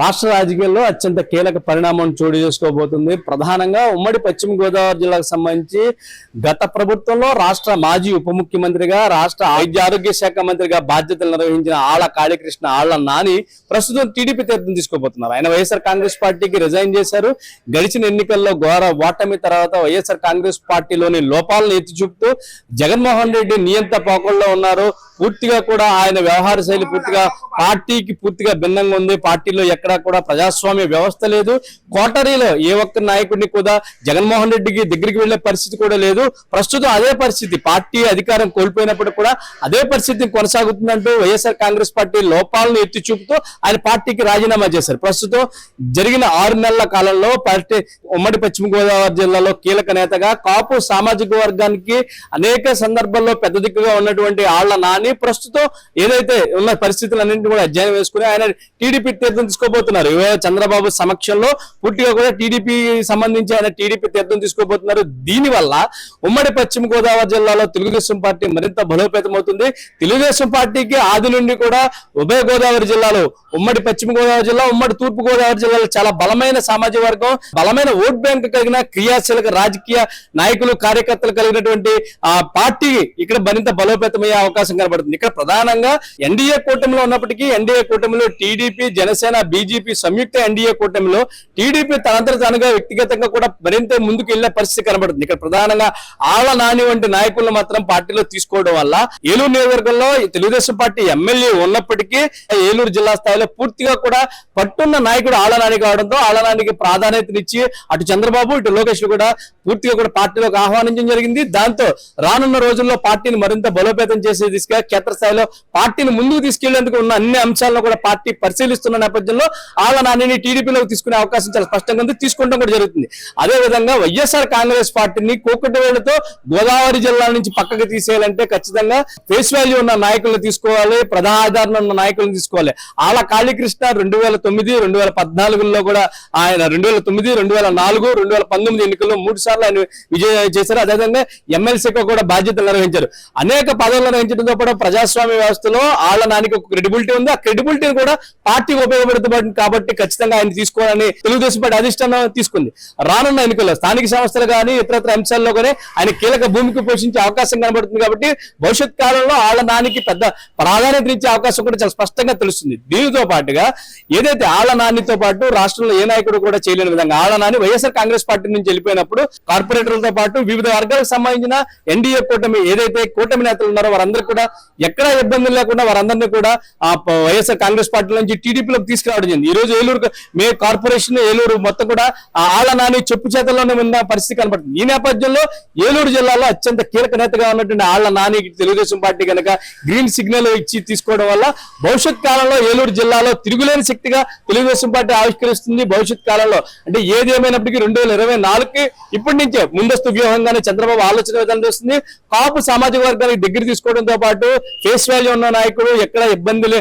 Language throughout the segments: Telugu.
రాష్ట్ర రాజకీయాల్లో అత్యంత కీలక పరిణామం చోటు చేసుకోబోతుంది. ప్రధానంగా ఉమ్మడి పశ్చిమ గోదావరి జిల్లాకు సంబంధించి గత ప్రభుత్వంలో రాష్ట్ర మాజీ ఉప ముఖ్యమంత్రిగా రాష్ట్ర వైద్య ఆరోగ్య శాఖ మంత్రిగా బాధ్యతలు నిర్వహించిన ఆళ్ళ కాళీకృష్ణ ఆళ్ళ నాని ప్రస్తుతం టీడీపీ తీర్థం తీసుకోబోతున్నారు ఆయన వైఎస్ఆర్ కాంగ్రెస్ పార్టీకి రిజైన్ చేశారు. గడిచిన ఎన్నికల్లో ఘోర ఓటమి తర్వాత వైఎస్ఆర్ కాంగ్రెస్ పార్టీలోని లోపాలను ఎత్తి చూపుతూ జగన్మోహన్ రెడ్డి నియంత పోకల్లో ఉన్నారు. పూర్తిగా కూడా ఆయన వ్యవహార శైలి పూర్తిగా పార్టీకి పూర్తిగా భిన్నంగా ఉంది. పార్టీలో ఎక్కడా కూడా ప్రజాస్వామ్య వ్యవస్థ లేదు. కోటరీలో ఏ ఒక్క నాయకుడిని కూడా జగన్మోహన్ రెడ్డికి దగ్గరికి వెళ్ళే పరిస్థితి కూడా లేదు. ప్రస్తుతం అదే పరిస్థితి. పార్టీ అధికారం కోల్పోయినప్పుడు కూడా అదే పరిస్థితి కొనసాగుతుందంటూ వైఎస్ఆర్ కాంగ్రెస్ పార్టీ లోపాలను ఎత్తి చూపుతూ ఆయన పార్టీకి రాజీనామా చేశారు. ప్రస్తుతం జరిగిన ఆరు నెలల కాలంలో పార్టీ ఉమ్మడి పశ్చిమ గోదావరి జిల్లాలో కీలక నేతగా కాపు సామాజిక వర్గానికి అనేక సందర్భాల్లో పెద్ద దిక్కుగా ఉన్నటువంటి ఆళ్ళ నాని ప్రస్తుతం ఏదైతే ఉన్న పరిస్థితులన్నింటినీ కూడా అధ్యయనం వేసుకుని ఆయన టీడీపీ తీర్థం తీసుకోబోతున్నారు. చంద్రబాబు సమక్షంలో పూర్తిగా కూడా టీడీపీ సంబంధించి ఆయన టీడీపీ తీర్థం తీసుకోబోతున్నారు. దీనివల్ల ఉమ్మడి పశ్చిమ గోదావరి జిల్లాలో తెలుగుదేశం పార్టీ మరింత బలోపేతమవుతుంది. తెలుగుదేశం పార్టీకి ఆది నుండి కూడా ఉభయ గోదావరి జిల్లాలో ఉమ్మడి పశ్చిమ గోదావరి జిల్లా ఉమ్మడి తూర్పు గోదావరి జిల్లాలో చాలా బలమైన సామాజిక వర్గం బలమైన ఓట్ బ్యాంక్ కలిగిన క్రియాశీలక రాజకీయ నాయకులు కార్యకర్తలు కలిగినటువంటి ఆ పార్టీ ఇక్కడ మరింత బలోపేతమయ్యే అవకాశం కనబడుతుంది. ఇక్కడ ప్రధానంగా ఎన్డీఏ కూటమిలో ఉన్నప్పటికీ ఎన్డీఏ కూటమిలో టీడీపీ జనసేన బీజేపీ సంయుక్త ఎన్డీఏ కూటమిలో టీడీపీ తనంతర తానుగా వ్యక్తిగతంగా కూడా మరింత ముందుకు వెళ్ళే పరిస్థితి కనబడుతుంది. ఇక్కడ ప్రధానంగా ఆళ్ళ నాని వంటి నాయకులను మాత్రం పార్టీలో తీసుకోవడం వల్ల ఏలూరు నియోజకవర్గంలో తెలుగుదేశం పార్టీ ఎమ్మెల్యే ఉన్నప్పటికీ ఏలూరు జిల్లా స్థాయిలో పూర్తిగా కూడా పట్టున్న నాయకుడు ఆళ్ళ నాని కావడంతో ఆళ్ళ నానికి ప్రాధాన్యతనిచ్చి అటు చంద్రబాబు ఇటు లోకేష్ కూడా పూర్తిగా కూడా పార్టీలోకి ఆహ్వానించడం జరిగింది. దాంతో రానున్న రోజుల్లో పార్టీని మరింత బలోపేతం చేసే దిశగా క్షేత్రస్థాయిలో పార్టీని ముందుకు తీసుకెళ్ళేందుకు ఉన్న అన్ని అంశాలను కూడా పార్టీ పరిశీలిస్తున్న నేపథ్యంలో ఆళ్ళ నానిని టీడీపీలోకి తీసుకునే అవకాశం చాలా స్పష్టంగా ఉంది. తీసుకుంటాం కూడా జరుగుతుంది. అదే విధంగా వైఎస్ఆర్ కాంగ్రెస్ పార్టీని కోకటవేళ్ళతో గోదావరి జిల్లా నుంచి పక్కకు తీసేయాలంటే ఖచ్చితంగా ఫేస్ వాల్యూ ఉన్న నాయకులను తీసుకోవాలి ప్రధాన ఉన్న నాయకులను తీసుకోవాలి. ఆళ్ళ కాళీకృష్ణ రెండు వేల తొమ్మిది రెండు వేల పద్నాలుగులో కూడా ఆయన రెండు వేల తొమ్మిది రెండు వేల నాలుగు రెండు వేల పంతొమ్మిది ఎన్నికల్లో మూడు సార్లు ఆయన విజయం చేశారు. అదేవిధంగా ఎమ్మెల్సీగా కూడా బాధ్యతలు నిర్వహించారు. అనేక పదవులు నిర్వహించడంతో పాటు ప్రజాస్వామ్య వ్యవస్థలో ఆళ్ళ నానికి ఒక క్రెడిబిలిటీ ఉంది. ఆ క్రెడిబిలిటీని కూడా పార్టీ ఉపయోగపడుతుంది కాబట్టి ఖచ్చితంగా ఆయన తీసుకోవాలని తెలుగుదేశం పార్టీ అధిష్టానం తీసుకుంది. రానున్న ఎన్నికల్లో స్థానిక సంస్థలు కానీ ఇతరత్ర అంశాల్లో కానీ ఆయన కీలక భూమికి పోషించే అవకాశం కనబడుతుంది కాబట్టి భవిష్యత్ కాలంలో ఆళ్ళ నానికి పెద్ద ప్రాధాన్యత ఇచ్చే అవకాశం కూడా చాలా స్పష్టంగా తెలుస్తుంది. దీనితో పాటుగా ఏదైతే ఆళ్ళ నానితో పాటు రాష్ట్రంలో ఏ నాయకుడు కూడా చేయలేని విధంగా ఆళ్ళ నాని వైఎస్ఆర్ కాంగ్రెస్ పార్టీ నుంచి వెళ్ళిపోయినప్పుడు కార్పొరేటర్లతో పాటు వివిధ వర్గాలకు సంబంధించిన ఎన్డీఏ కూటమి ఏదైతే కూటమి నేతలు ఉన్నారో వారందరూ కూడా ఎక్కడా ఇబ్బందులు లేకుండా వారందరినీ కూడా ఆ వైఎస్ఆర్ కాంగ్రెస్ పార్టీ నుంచి టీడీపీలోకి తీసుకురావడం జరిగింది. ఈ రోజు ఏలూరు మే కార్పొరేషన్ ఏలూరు మొత్తం కూడా ఆళ్ళ నాని చెప్పు చేతల్లోనే ఉన్న పరిస్థితి కనబడుతుంది. ఈ నేపథ్యంలో ఏలూరు జిల్లాలో అత్యంత కీలక నేతగా ఉన్నటువంటి ఆళ్ళ నాని తెలుగుదేశం పార్టీ కనుక గ్రీన్ సిగ్నల్ ఇచ్చి తీసుకోవడం వల్ల భవిష్యత్ కాలంలో ఏలూరు జిల్లాలో తిరుగులేని శక్తిగా తెలుగుదేశం పార్టీ ఆవిష్కరిస్తుంది. భవిష్యత్ కాలంలో అంటే ఏది ఏమైనప్పటికీ రెండు వేల ఇరవై నాలుగుకి ఇప్పటి నుంచే ముందస్తు వ్యూహంగానే చంద్రబాబు ఆలోచన విధానం చేస్తుంది. కాపు సామాజిక వర్గానికి దగ్గర తీసుకోవడంతో పాటు ఫేస్ వాల్యూ ఉన్న నాయకుడు ఎక్కడ ఇబ్బందులు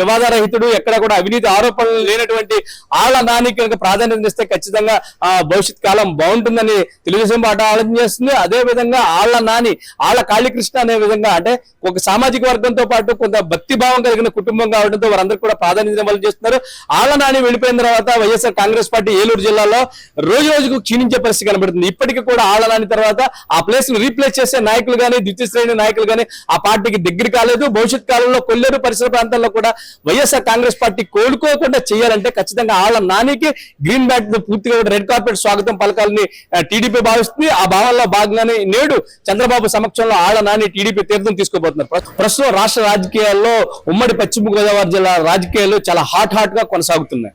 వివాదరహితుడు ఎక్కడ కూడా అవినీతి ఆరోపణలు లేనటువంటి ఆళ్ళ నానికి కనుక ప్రాధాన్యత ఇస్తే ఖచ్చితంగా ఆ భవిష్యత్ కాలం బాగుంటుందని తెలుగుదేశం పార్టీ ఆలోచన చేస్తుంది. అదే విధంగా ఆళ్ళ నాని ఆళ్ళ కాళీకృష్ణ అనే విధంగా అంటే ఒక సామాజిక వర్గంతో పాటు కొంత భక్తి భావం కలిగిన కుటుంబం కావడంతో వారందరూ కూడా ప్రాధాన్యత ఇవ్వాలని చేస్తున్నారు. ఆళ్ళ నాని వెళ్ళిపోయిన తర్వాత వైఎస్ఆర్ కాంగ్రెస్ పార్టీ ఏలూరు జిల్లాలో రోజు రోజుకు క్షీణించే పరిస్థితి కనబడుతుంది. ఇప్పటికీ కూడా ఆళ్ళ నాని తర్వాత ఆ ప్లేస్ను రీప్లేస్ చేసే నాయకులు కానీ ద్వితీయ శ్రేణి నాయకులు కానీ ఆ పార్టీకి దగ్గర కాలేదు భవిష్యత్ కాలంలో కొల్లేరు పరిసర ప్రాంతాల్లో కూడా వైఎస్ఆర్ కాంగ్రెస్ పార్టీ కోలుకోకుండా చేయాలంటే ఖచ్చితంగా ఆళ్ళ నానికి గ్రీన్ బ్యాట్ పూర్తిగా రెడ్ కార్పెట్ స్వాగతం పలకాలని టీడీపీ భావిస్తుంది. ఆ భావనలో భాగంగానే నేడు చంద్రబాబు సమక్షంలో ఆళ్ళ నాని టీడీపీ తీర్థం తీసుకోబోతున్నారు ప్రస్తుతం రాష్ట్ర రాజకీయాల్లో ఉమ్మడి పశ్చిమ గోదావరి జిల్లా రాజకీయాలు చాలా హాట్ హాట్గా కొనసాగుతున్నాయి.